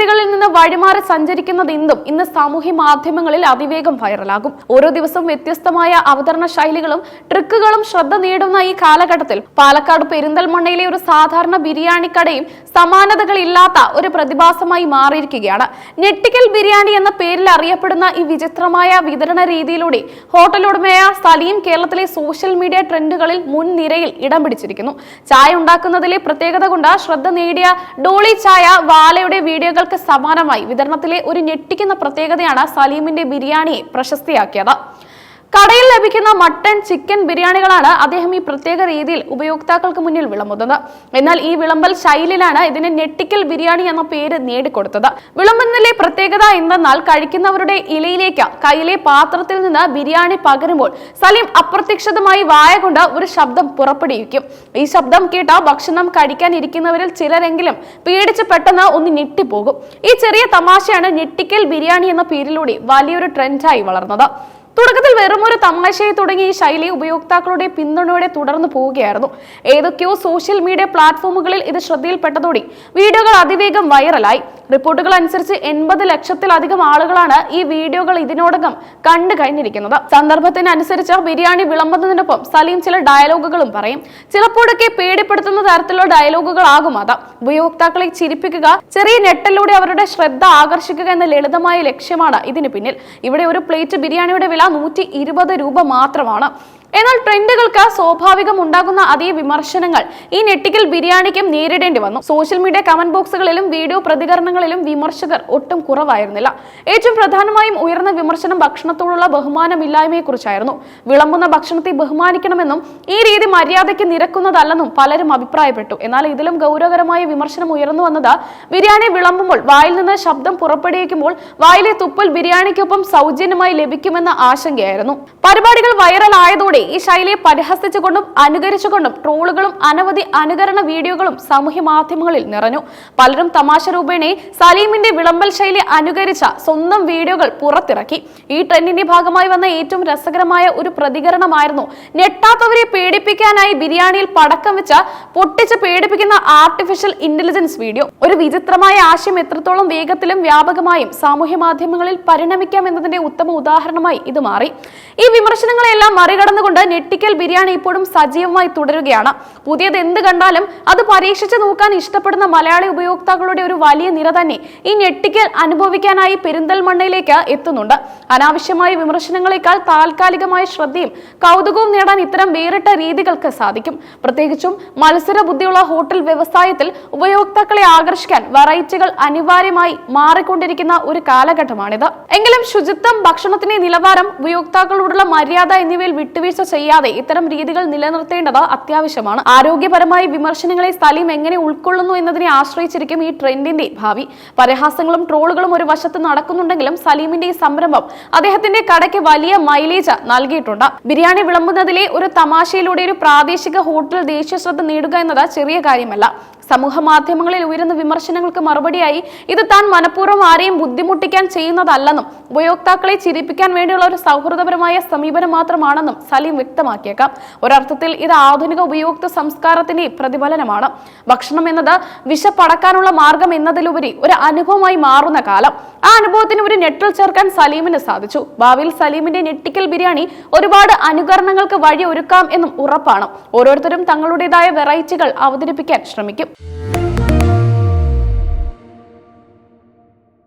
രീതികളിൽ നിന്ന് വഴിമാറി സഞ്ചരിക്കുന്നത് എന്തും ഇന്ന് സാമൂഹ്യ മാധ്യമങ്ങളിൽ അതിവേഗം വൈറലാകും. ഓരോ ദിവസവും വ്യത്യസ്തമായ അവതരണ ശൈലികളും ട്രിക്കുകളും ശ്രദ്ധ നേടുന്ന ഈ കാലഘട്ടത്തിൽ പാലക്കാട് പെരിന്തൽമണ്ണയിലെ ഒരു സാധാരണ ബിരിയാണി കടയും സമാനതകളില്ലാത്ത ഒരു പ്രതിഭാസമായി മാറിയിരിക്കുകയാണ്. ഞെട്ടിക്കൽ ബിരിയാണി എന്ന പേരിൽ അറിയപ്പെടുന്ന ഈ വിചിത്രമായ വിതരണ രീതിയിലൂടെ ഹോട്ടൽ ഉടമയായ സലീം കേരളത്തിലെ സോഷ്യൽ മീഡിയ ട്രെൻഡുകളിൽ മുൻനിരയിൽ ഇടം പിടിച്ചിരിക്കുന്നു. ചായ ഉണ്ടാക്കുന്നതിലെ പ്രത്യേകത കൊണ്ട് ശ്രദ്ധ നേടിയ ഡോളി ചായ വാലയുടെ വീഡിയോകൾക്ക് സമാനമായി വിതരണത്തിലെ ഒരു ഞെട്ടിക്കുന്ന പ്രത്യേകതയാണ് സലീമിന്റെ ബിരിയാണിയെ പ്രശസ്തിയാക്കിയത്. കടയിൽ ലഭിക്കുന്ന മട്ടൺ ചിക്കൻ ബിരിയാണികളാണ് അദ്ദേഹം ഈ പ്രത്യേക രീതിയിൽ ഉപയോക്താക്കൾക്ക് മുന്നിൽ വിളമ്പുന്നത്. എന്നാൽ ഈ വിളമ്പൽ ശൈലിയിലാണ് ഇതിന് ഞെട്ടിക്കൽ ബിരിയാണി എന്ന പേര് നേടിക്കൊടുത്തത്. വിളമ്പുന്നതിലെ പ്രത്യേകത എന്തെന്നാൽ കഴിക്കുന്നവരുടെ ഇലയിലേക്ക് കയ്യിലെ പാത്രത്തിൽ നിന്ന് ബിരിയാണി പകരുമ്പോൾ സലീം അപ്രത്യക്ഷിതമായി വായ കൊണ്ട് ഒരു ശബ്ദം പുറപ്പെടുവിക്കും. ഈ ശബ്ദം കേട്ട ഭക്ഷണം കഴിക്കാൻ ഇരിക്കുന്നവരിൽ ചിലരെങ്കിലും പേടിച്ച് പെട്ടെന്ന് ഒന്ന് ഞെട്ടിപ്പോകും. ഈ ചെറിയ തമാശയാണ് ഞെട്ടിക്കൽ ബിരിയാണി എന്ന പേരിലൂടെ വലിയൊരു ട്രെൻഡായി വളർന്നത്. തുടക്കത്തിൽ വെറും ഒരു തമാശയെ തുടങ്ങി ഈ ശൈലി ഉപയോക്താക്കളുടെ പിന്തുണയോടെ തുടർന്നു പോവുകയായിരുന്നു. ഏതൊക്കെയോ സോഷ്യൽ മീഡിയ പ്ലാറ്റ്ഫോമുകളിൽ ഇത് ശ്രദ്ധയിൽപ്പെട്ടതോടെ വീഡിയോകൾ അതിവേഗം വൈറലായി റിപ്പോർട്ടുകൾ അനുസരിച്ച് എൺപത് ലക്ഷത്തിലധികം ആളുകളാണ് ഈ വീഡിയോകൾ ഇതിനോടകം കണ്ടു കഴിഞ്ഞിരിക്കുന്നത്. സന്ദർഭത്തിനനുസരിച്ച് ബിരിയാണി വിളമ്പുന്നതിനൊപ്പം സലീം ചില ഡയലോഗുകളും പറയും. ചിലപ്പോഴൊക്കെ പേടിപ്പെടുത്തുന്ന തരത്തിലുള്ള ഡയലോഗുകളാകും അത്. ഉപയോക്താക്കളെ ചിരിപ്പിക്കുക ചെറിയ ഞെട്ടലിലൂടെ അവരുടെ ശ്രദ്ധ ആകർഷിക്കുക എന്ന ലളിതമായ ലക്ഷ്യമാണ് ഇതിന് പിന്നിൽ. ഇവിടെ ഒരു പ്ലേറ്റ് ബിരിയാണിയുടെ വില നൂറ്റി രൂപ മാത്രമാണ്. എന്നാൽ ട്രെൻഡുകൾക്ക് സ്വാഭാവികം ഉണ്ടാകുന്ന അതേ വിമർശനങ്ങൾ ഈ നെറ്റിക്കൽ ബിരിയാണിക്കും നേരിടേണ്ടി വന്നു. സോഷ്യൽ മീഡിയ കമന്റ് ബോക്സുകളിലും വീഡിയോ പ്രതികരണങ്ങളിലും വിമർശകർ ഒട്ടും കുറവായിരുന്നില്ല. ഏറ്റവും പ്രധാനമായും ഉയർന്ന വിമർശനം ഭക്ഷണത്തോടുള്ള ബഹുമാനമില്ലായ്മയെക്കുറിച്ചായിരുന്നു. വിളമ്പുന്ന ഭക്ഷണത്തെ ബഹുമാനിക്കണമെന്നും ഈ രീതി മര്യാദയ്ക്ക് നിരക്കുന്നതല്ലെന്നും പലരും അഭിപ്രായപ്പെട്ടു. എന്നാൽ ഇതിലും ഗൗരവകരമായ വിമർശനം ഉയർന്നു വന്നത് ബിരിയാണി വിളമ്പുമ്പോൾ വായിൽ നിന്ന് ശബ്ദം പുറപ്പെടുവിക്കുമ്പോൾ വായിലെ തുപ്പൽ ബിരിയാണിക്കൊപ്പം സൗജന്യമായി ലഭിക്കുമെന്ന ആശങ്കയായിരുന്നു. പരിപാടികൾ വൈറൽ ആയതോടെ ഈ ശൈലിയെ പരിഹസിച്ചുകൊണ്ടും അനുകരിച്ചുകൊണ്ടും ട്രോളുകളും അനവധി അനുകരണ വീഡിയോകളും സാമൂഹ്യ മാധ്യമങ്ങളിൽ നിറഞ്ഞു. പലരും തമാശ രൂപേണെ സലീമിന്റെ വിളമ്പൽ ശൈലി അനുകരിച്ച സ്വന്തം വീഡിയോകൾ പുറത്തിറക്കി. ഈ ട്രെൻഡിന്റെ ഭാഗമായി വന്ന ഏറ്റവും രസകരമായ ഒരു പ്രതികരണമായിരുന്നു ഞെട്ടാത്തവരെ പേടിപ്പിക്കാനായി ബിരിയാണിയിൽ പടക്കം വെച്ച പൊട്ടിച്ച് പേടിപ്പിക്കുന്ന ആർട്ടിഫിഷ്യൽ ഇന്റലിജൻസ് വീഡിയോ ഒരു വിചിത്രമായ ആശയം എത്രത്തോളം വേഗത്തിലും വ്യാപകമായും സാമൂഹ്യ മാധ്യമങ്ങളിൽ പരിണമിക്കാം എന്നതിന്റെ ഉത്തമ ഉദാഹരണമായി ഇത് മാറി. ഈ വിമർശനങ്ങളെല്ലാം മറികടന്നുകൊണ്ട് ഞെട്ടിക്കൽ ബിരിയാണി ഇപ്പോഴും സജീവമായി തുടരുകയാണ്. പുതിയത് എന്ത് കണ്ടാലും അത് പരീക്ഷിച്ച് നോക്കാൻ ഇഷ്ടപ്പെടുന്ന മലയാളി ഉപയോക്താക്കളുടെ ഒരു വലിയ നിര തന്നെ ഈ ഞെട്ടിക്കൽ അനുഭവിക്കാനായി പെരിന്തൽമണ്ണയിലേക്ക് എത്തുന്നുണ്ട്. അനാവശ്യമായ വിമർശനങ്ങളെക്കാൾ താൽക്കാലികമായ ശ്രദ്ധയും കൗതുകവും നേടാൻ ഇത്തരം വേറിട്ട രീതികൾക്ക് സാധിക്കും. പ്രത്യേകിച്ചും മത്സര ബുദ്ധിയുള്ള ഹോട്ടൽ വ്യവസായത്തിൽ ഉപയോക്താക്കളെ ആകർഷിക്കാൻ വെറൈറ്റികൾ അനിവാര്യമായി മാറിക്കൊണ്ടിരിക്കുന്ന ഒരു കാലഘട്ടമാണിത്. എങ്കിലും ശുചിത്വം ഭക്ഷണത്തിന്റെ നിലവാരം ഉപയോക്താക്കളോടുള്ള മര്യാദ എന്നിവയിൽ വിട്ടുവീഴ്ച ചെയ്യാതെ ഇത്തരം രീതികൾ നിലനിർത്തേണ്ടത് അത്യാവശ്യമാണ്. ആരോഗ്യപരമായ വിമർശനങ്ങളെ സലീം എങ്ങനെ ഉൾക്കൊള്ളുന്നു എന്നതിനെ ആശ്രയിച്ചിരിക്കും ഈ ട്രെൻഡിന്റെ ഭാവി. പരിഹാസങ്ങളും ട്രോളുകളും ഒരു വശത്ത് നടക്കുന്നുണ്ടെങ്കിലും സലീമിന്റെ ഈ സംരംഭം അദ്ദേഹത്തിന്റെ കടയ്ക്ക് വലിയ മൈലേജ് നൽകിയിട്ടുണ്ട്. ബിരിയാണി വിളമ്പുന്നതിലെ ഒരു തമാശയിലൂടെ ഒരു പ്രാദേശിക ഹോട്ടൽ ദേശീയ ശ്രദ്ധ നേടുക എന്നത് ചെറിയ കാര്യമല്ല. സമൂഹ മാധ്യമങ്ങളിൽ ഉയരുന്ന വിമർശനങ്ങൾക്ക് മറുപടിയായി ഇത് താൻ മനഃപൂർവം ആരെയും ബുദ്ധിമുട്ടിക്കാൻ ചെയ്യുന്നതല്ലെന്നും ഉപയോക്താക്കളെ ചിരിപ്പിക്കാൻ വേണ്ടിയുള്ള ഒരു സൗഹൃദപരമായ സമീപനം മാത്രമാണെന്നും സലീം വ്യക്തമാക്കിയേക്കാം. ഒരർത്ഥത്തിൽ ഇത് ആധുനിക ഉപയോക്തൃ സംസ്കാരത്തിന്റെ പ്രതിഫലനമാണ്. ഭക്ഷണം എന്നത് വിശപ്പടക്കാനുള്ള മാർഗം എന്നതിലുപരി ഒരു അനുഭവമായി മാറുന്ന കാലം. ആ അനുഭവത്തിന് ഒരു നെറ്റിൽ ചേർക്കാൻ സലീമിന് സാധിച്ചു. ഭാവിയിൽ സലീമിന്റെ നെറ്റിക്കൽ ബിരിയാണി ഒരുപാട് അനുകരണങ്ങൾക്ക് വഴി ഒരുക്കാം എന്നും ഉറപ്പാണ്. ഓരോരുത്തരും തങ്ങളുടേതായ വെറൈറ്റികൾ അവതരിപ്പിക്കാൻ ശ്രമിക്കും.